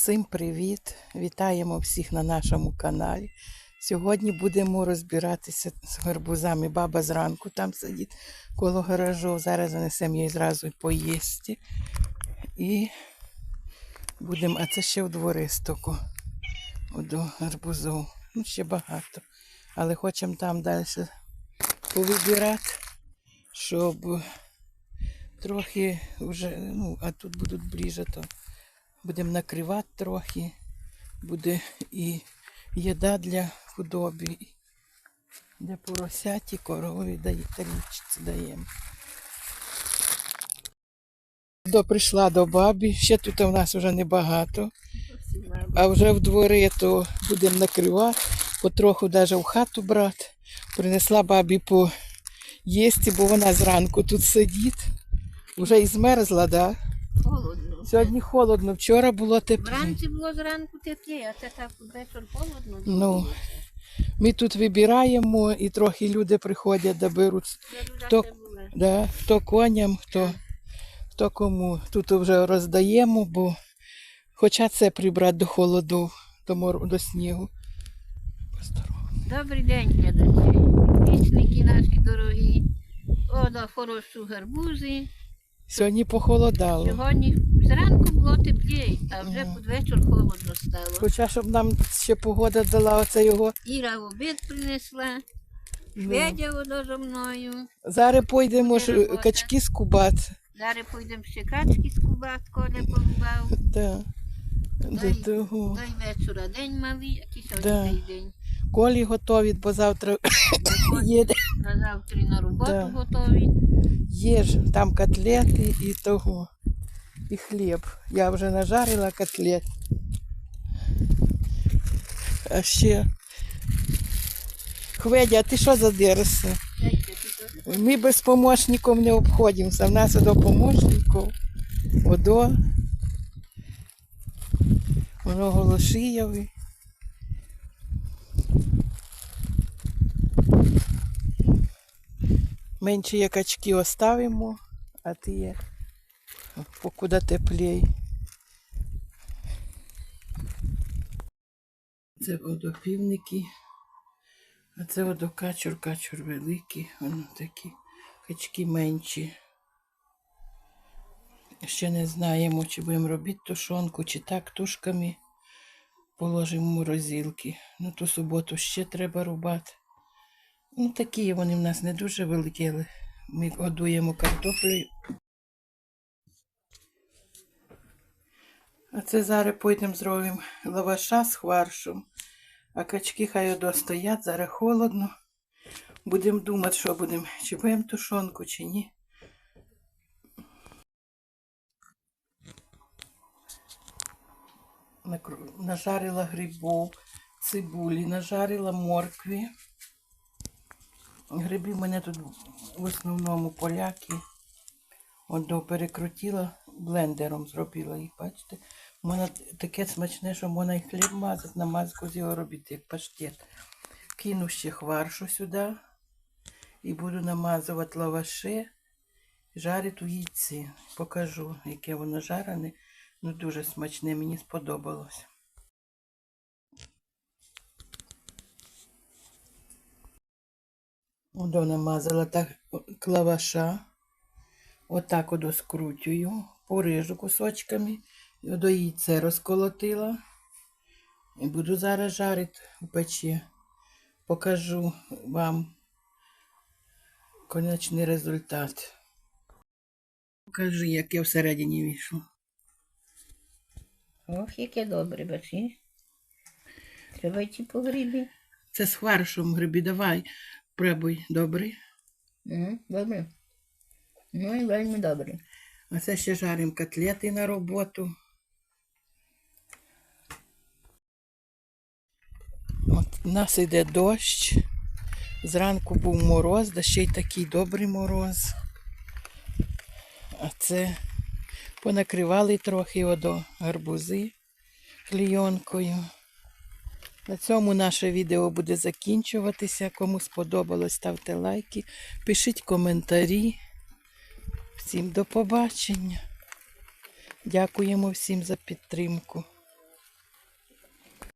Всім привіт! Вітаємо всіх на нашому каналі. Сьогодні будемо розбиратися з гарбузами. Баба зранку там сидить коло гаражу. Зараз занесемо їй зразу поїсти. І будемо, а це ще в двористоку до гарбузів. Ну, ще багато. Але хочемо там далі повибирати, щоб трохи вже, ну, а тут будуть ближче, то будемо накривати трохи. Буде і їда для худоби, і для поросяті, корові дає, тарічці даємо. До прийшла до бабі, ще тут у нас вже небагато. А вже в двори то будемо накривати, потроху навіть в хату брати. Принесла бабі по їсти, бо вона зранку тут сидить. Вже і змерзла, так? Да? Холодно. Сьогодні холодно, вчора було тепло. Вранці було зранку теплі, а це так ввечері холодно. Ну, ми тут вибираємо і трохи люди приходять да беруть. хто- Да, хто коням, хто, хто кому. Тут вже роздаємо, бо хоча це прибрати до холоду, до, мор... до снігу. Добрий день, глядачі. Пісники наші дорогі. О, да, хорошу гарбузи. Сьогодні похолодало. Сьогодні зранку було тепліше, а вже під вечір холодно стало. Хоча щоб нам ще погода дала оце його. Іра в обід принесла, Ну, Федя воно зо мною. зараз пойдемо ж качки скубати. Зараз поїдемо ще качки скубати, коля порубав. Да. До того. Дай вечора день малий, сьогодні цей день. Колі готові, бо завтра їде. На завтра на роботу Да. готові. Є ж там котлети і того. І хліб. Я вже нажарила котлет. А ще. Хведя, а ти що? Дайте. Ми без помощників не обходимося. В нас до помощників. Одо. Воно Голошиєві. Менші є качки оставимо, а ті є покуди теплій. Це водопівники. А це водокачур, качур великий, воно такі качки менші. Ще не знаємо, чи будемо робити тушонку, чи так тушками положимо морозилки. Ну, ту суботу ще треба рубати. Ну, такі вони в нас не дуже великі, але ми годуємо картоплею. А це зараз потім зробимо лаваша з хваршем. А качки хай достоять, зараз холодно. Будемо думати, що будемо, чи будемо тушонку, чи ні. Нажарила грибов, цибулі, нажарила моркві. Гриби мене тут в основному поляки. До перекрутила, блендером зробила їх, бачите. Воно таке смачне, що можна і хліб мазати, намазку з його робити, як паштет. Кину ще хваршу сюди і буду намазувати лаваши, жарити у яйці. Покажу, яке воно жарене. Ну, дуже смачне, мені сподобалось. Одо намазала так лаваша. Отак от скрутюю, порижу кусочками. І До яйце розколотила. І буду зараз жарити у печі. Покажу вам конечний результат. Покажи, яке всередині вийшло. Ох, яке добре, бачиш. Треба йти по грибі. Це з фаршем гриби. Давай, пробуй, добрий. Угу, добре. Ну і вельми добре. А це ще жаримо котлети на роботу. От у нас йде дощ. Зранку був мороз, да ще й такий добрий мороз. А це понакривали трохи одо гарбузи клійонкою. На цьому наше відео буде закінчуватися. Кому сподобалось, ставте лайки, пишіть коментарі. Всім до побачення. Дякуємо всім за підтримку.